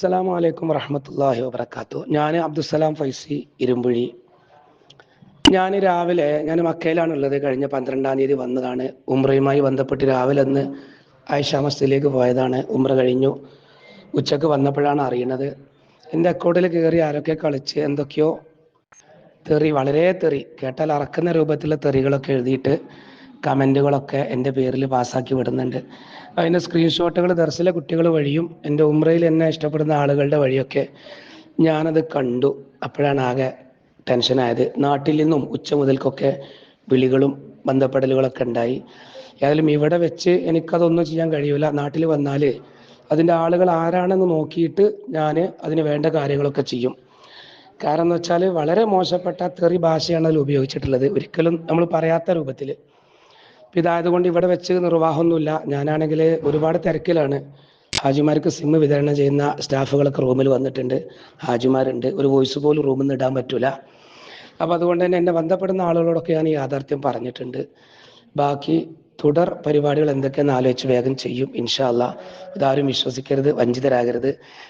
അസ്സലാമു അലൈക്കും വറഹമത്തല്ലാഹി വബർക്കാത്തു ഞാൻ അബ്ദുസലാം ഫൈസി ഇരുമ്പുഴി. ഞാൻ രാവിലെ ഞാൻ മക്കയിലാണ് ഉള്ളത് കഴിഞ്ഞ പന്ത്രണ്ടാം തീയതി വന്നതാണ്. ഉംറയുമായി ബന്ധപ്പെട്ട് രാവിലെ അന്ന് ആയിഷ മസ്ജിദിലേക്ക് പോയതാണ്. ഉംറ കഴിഞ്ഞു. ഉച്ചയ്ക്ക് വന്നപ്പോഴാണ് അറിയണത്. എന്റെ അക്കൗണ്ടിൽ കയറി ആരൊക്കെ കളിച്ച് എന്തൊക്കെയോ തെറി വളരെ തെറി കേട്ടാൽ അറക്കുന്ന രൂപത്തിലുള്ള തെറികളൊക്കെ എഴുതിയിട്ട് കമന്റുകളൊക്കെ എന്റെ പേരിൽ പാസ്സാക്കി വിടുന്നുണ്ട്. അതിന്റെ സ്ക്രീൻഷോട്ടുകൾ ദർശിലെ കുട്ടികൾ വഴിയും എന്റെ ഉമ്രയിൽ എന്നെ ഇഷ്ടപ്പെടുന്ന ആളുകളുടെ വഴിയൊക്കെ ഞാനത് കണ്ടു. അപ്പോഴാണ് ആകെ ടെൻഷനായത്. നാട്ടിൽ നിന്നും ഉച്ച മുതൽക്കൊക്കെ വിളികളും ബന്ധപ്പെടലുകളൊക്കെ ഉണ്ടായി. ഏതായാലും ഇവിടെ വെച്ച് എനിക്കതൊന്നും ചെയ്യാൻ കഴിയില്ല നാട്ടിൽ വന്നാൽ അതിന്റെ ആളുകൾ ആരാണെന്ന് നോക്കിയിട്ട് ഞാൻ അതിന് വേണ്ട കാര്യങ്ങളൊക്കെ ചെയ്യും. കാരണം എന്ന് വെച്ചാൽ വളരെ മോശപ്പെട്ട തെറി ഭാഷയാണ് അതിൽ ഉപയോഗിച്ചിട്ടുള്ളത്. ഒരിക്കലും നമ്മൾ പറയാത്ത രൂപത്തിൽ. ഇതായതുകൊണ്ട് ഇവിടെ വെച്ച് നിർവാഹമൊന്നുമില്ല. ഞാനാണെങ്കിൽ ഒരുപാട് തിരക്കിലാണ്. ഹാജിമാർക്ക് സിം വിതരണം ചെയ്യുന്ന സ്റ്റാഫുകളൊക്കെ റൂമിൽ വന്നിട്ടുണ്ട്. ഹാജിമാരുണ്ട്. ഒരു വോയിസ് പോലും റൂമിൽ നിന്ന് ഇടാൻ പറ്റൂല. അപ്പോൾ അതുകൊണ്ട് തന്നെ എന്നെ ബന്ധപ്പെടുന്ന ആളുകളോടൊക്കെ ഞാൻ ഈ യാഥാർത്ഥ്യം പറഞ്ഞിട്ടുണ്ട്. ബാക്കി തുടർ പരിപാടികൾ എന്തൊക്കെയെന്ന് ആലോചിച്ച് വേഗം ചെയ്യും ഇൻഷാല്ല ഇതാരും വിശ്വസിക്കരുത് വഞ്ചിതരാകരുത്.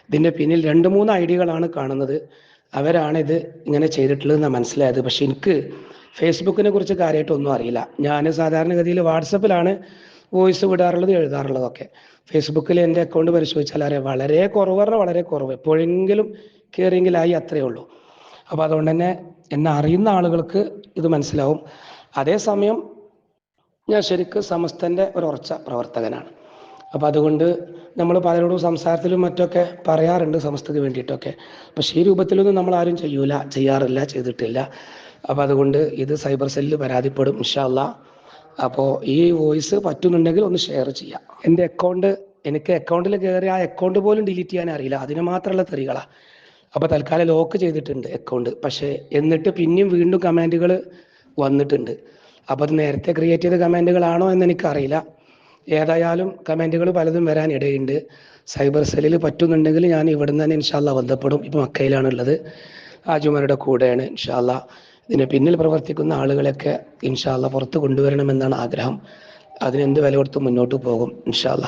ഇതിന്റെ പിന്നിൽ രണ്ട് മൂന്ന് ഐഡിയകളാണ് കാണുന്നത്. അവരാണ് ഇത് ഇങ്ങനെ ചെയ്തിട്ടുള്ളതെന്ന് മനസ്സിലായത്. പക്ഷെ എനിക്ക് ഫേസ്ബുക്കിനെ കുറിച്ച് കാര്യമായിട്ടൊന്നും അറിയില്ല. ഞാൻ സാധാരണഗതിയിൽ വാട്സപ്പിലാണ് വോയിസ് വിടാറുള്ളത് എഴുതാറുള്ളതൊക്കെ. ഫേസ്ബുക്കിൽ എന്റെ അക്കൗണ്ട് പരിശോധിച്ചാൽ അറിയാം വളരെ കുറവ് പറഞ്ഞാൽ വളരെ കുറവ്. എപ്പോഴെങ്കിലും കയറിയെങ്കിലായി അത്രയേ ഉള്ളൂ. അപ്പോൾ അതുകൊണ്ട് തന്നെ എന്നെ അറിയുന്ന ആളുകൾക്ക് ഇത് മനസ്സിലാവും. അതേസമയം ഞാൻ ശരിക്കും സമസ്തന്റെ ഒരു ഉറച്ച പ്രവർത്തകനാണ്. അപ്പോൾ അതുകൊണ്ട് നമ്മൾ പലരോടും സംസാരത്തിലും മറ്റൊക്കെ പറയാറുണ്ട് സമസ്തക്ക് വേണ്ടിയിട്ടൊക്കെ. പക്ഷേ ഈ രൂപത്തിലൊന്നും നമ്മൾ ആരും ചെയ്യൂല ചെയ്യാറില്ല ചെയ്തിട്ടില്ല. അപ്പോൾ അതുകൊണ്ട് ഇത് സൈബർ സെല്ലിൽ പരാതിപ്പെടും ഇൻഷാല്ല അപ്പോൾ ഈ വോയിസ് പറ്റുന്നുണ്ടെങ്കിൽ ഒന്ന് ഷെയർ ചെയ്യാം. എന്റെ അക്കൗണ്ട് എനിക്ക് അക്കൗണ്ടിൽ കയറി ആ അക്കൗണ്ട് പോലും ഡിലീറ്റ് ചെയ്യാൻ അറിയില്ല. അതിന് മാത്രമുള്ള തെറികളാണ് അപ്പോൾ തൽക്കാലം ലോക്ക് ചെയ്തിട്ടുണ്ട് അക്കൗണ്ട് പക്ഷേ എന്നിട്ട് പിന്നെയും വീണ്ടും കമാൻഡുകൾ വന്നിട്ടുണ്ട്. അപ്പോൾ അത് നേരത്തെ ക്രിയേറ്റ് ചെയ്ത കമാൻഡുകളാണോ എന്ന് എനിക്കറിയില്ല. ഏതായാലും കമാൻഡുകൾ പലതും വരാൻ ഇടയുണ്ട് സൈബർ സെല്ലിൽ പറ്റുന്നുണ്ടെങ്കിൽ ഞാൻ ഇവിടുന്ന് തന്നെ ഇൻഷാല്ല ബന്ധപ്പെടും. ഇപ്പോൾ മക്കയിലാണുള്ളത്. ആജുമാരുടെ കൂടെയാണ് ഇൻഷാല്ല ഇതിന് പിന്നിൽ പ്രവർത്തിക്കുന്ന ആളുകളെയൊക്കെ ഇൻഷാല്ല പുറത്ത് കൊണ്ടുവരണമെന്നാണ് ആഗ്രഹം. അതിനെന്ത് വില കൊടുത്ത് മുന്നോട്ട് പോകും ഇൻഷാല്ല